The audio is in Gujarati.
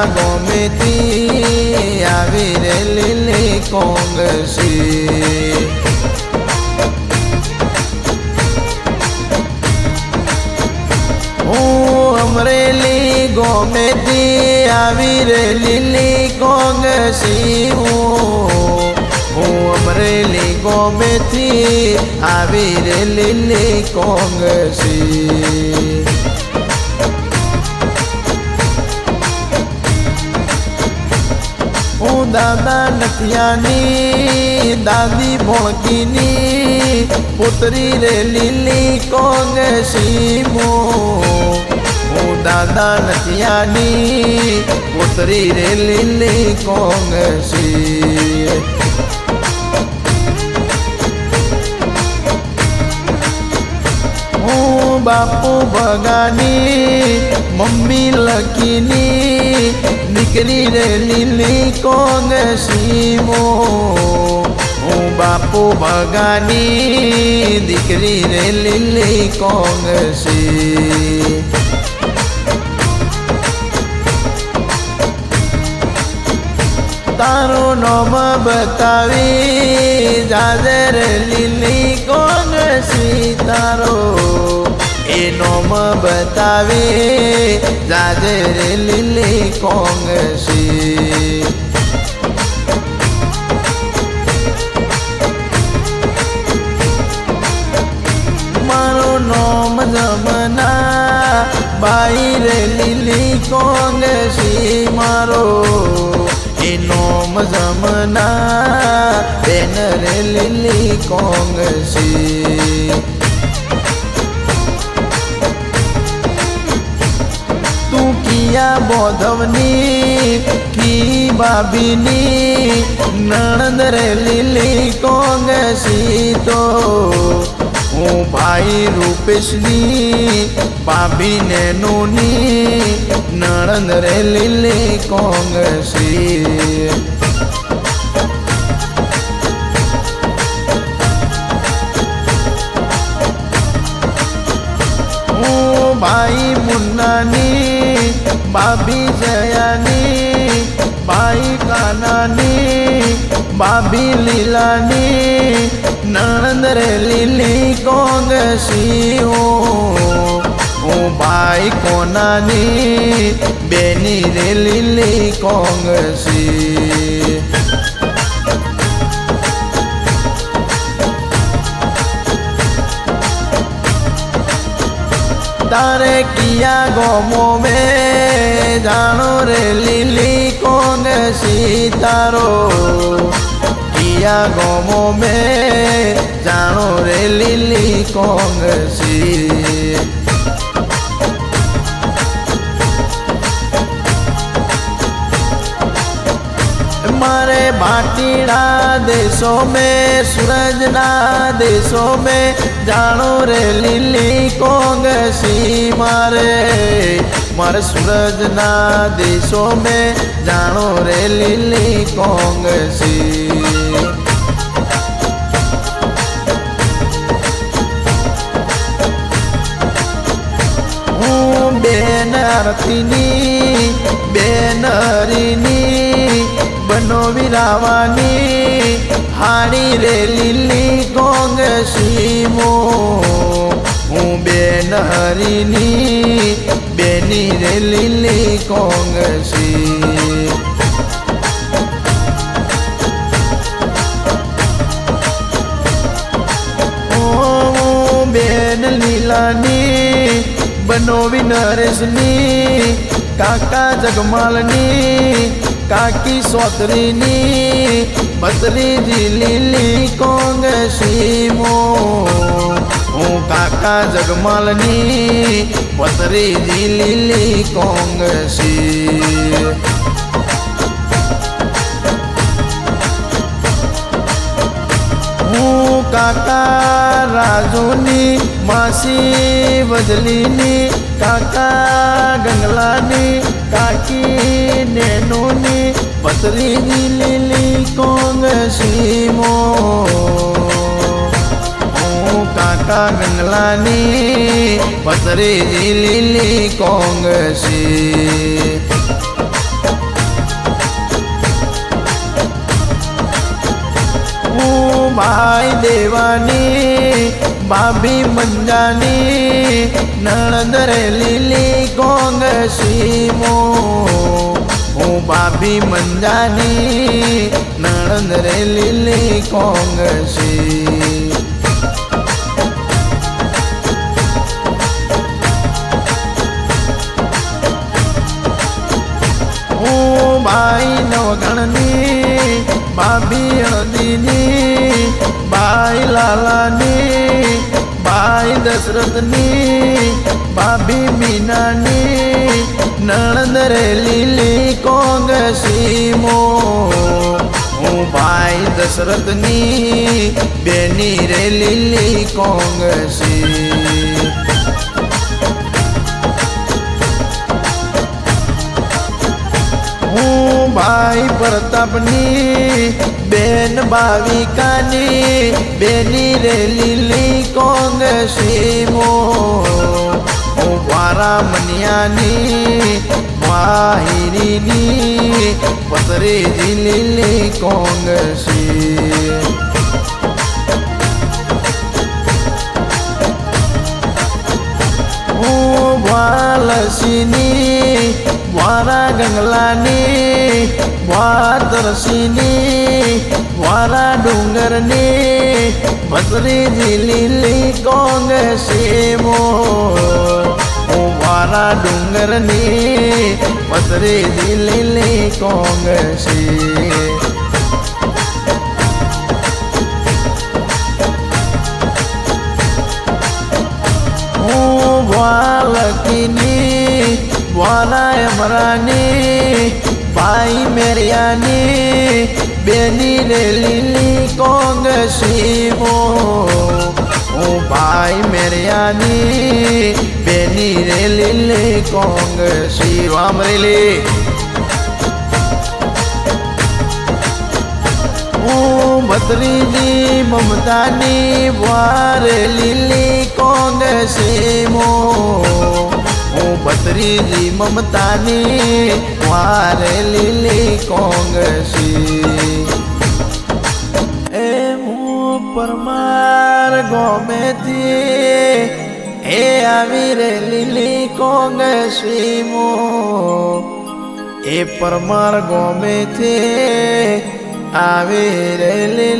કિયા ગોમેથી આવી રે લીલી કોંગસી હું અમરેલી ગોમેથી આવી રે લીલી કોંગસી હું. હું અમરેલી ગોમેથી આવી રે લીલી કોંગસી દાદા નથિયાની, દાદી ભોળકીની, પુત્રી રે લીલી કોંગસી મો હું દાદા નથિયાની, પુત્રી રે લીલી કોંગસી હું બાપુ ભગાની, મમ્મી લકીની દીકરી રે લીલી કોંગસી મો હું બાપુ ભગાની દીકરી રે લીલી કોંગસી તારું નોમ બતાવી જાજર લીલી કોંગસી તારો. એ મ બતાવી જાજર લીલી કોંગસી મારું નોમ જમના, બાઈ રે લીલી કોંગસી મારો. એનો જમના, બેન રે લીલી કોંગસી કિયા બોધવની કી બાબીની, નણંદ રે લીલી કોંગસી તો હું ભાઈ રૂપેશની ભાભીને નોની નણંદ રે લીલી કોંગસી ભાઈ મુન્નાની ભાભી જયાની, બાઈ કાનાની બાબી લીલાની નણંદ રે લીલી કોંગસી હું ભાઈ કોનાની, બેની રે લીલી કોંગસી તારે કિયા ગોમો મેં? જાણો રે લીલી કોંગ સીતારો? કિયા ગોમો મેં? જાણો રે લીલી કોંગ સી મારે ભાટીડા દેશો મેં, સૂરજના દેશો મેં જાણો રે લીલી કોંગસી મારે. મારે સૂરજના દેશો મેં જાણો રે લીલી કોંગસી. બેન આરતીની બનો વિરાવાની હાડી રે લીલી કોંગ સીમો હું બેન હરીની બેની રે લીલી કોંગસી ઓ બેન લીલાની બનો વિનરેશની કાકા જગમાલની કાકી સોતરીની બદરીજી લીલી કોંગસી મો હું કાકા જગમાલની પતરીજી લીલી કોંગસી હું કાકા રાજુની માસી, વજલીની કાકા ગંગલાની, કાકી નેનોની, પતરીની લીલી કોંગ મો હું કાકા ગંગલાની, પતરીની લીલી કોંગસી ભાઈ દેવાની ભાભી મંજાની, નણંદ રે લીલી કોંગ સીમો હું ભાભી મંજાની, નણંદ રે લીલી કોંગ સી હું ભાઈ નવગણની લાલાની ભાઈ દશરથની, ભાભી મીનાની, નણંદ રે લીલી કોંગ સીમો હું ભાઈ દશરથની, બેની રે લીલી કોંગ સી હું ભાઈ પ્રતાપની બેન ભાવિકાની બેની રે લીલી કોંગ સીમો મારા મનિયાની માહિરીની પતરેજી લીલી કોંગ સી હું વાલસીની વારા ગંગલાની વાદરસીની વારા ડુંગરની ભદ્રીજી લીલી કોંગ સેમો વારા ડુંગરની ભદ્રીજી લીલી કોંગ સે વાલકીની વાલા અમરાની ભાઈ મેરિયાની, બેની રે લીલી કોંગ શિવો ઓ ભાઈ મેરિયાની, બેની રે લીલી કોંગ સી વામરેલી હું ભત્રીજી મમતાની વાર લીલી કોંગ સીમો હું ભત્રીજી મમતાની વારે લીલી કોંગસી એ હું પરમાર ગોમેથી, એ આવી રે લીલી કોંગસી મો એ પરમાર ગોમેથી, આવી રે લીલી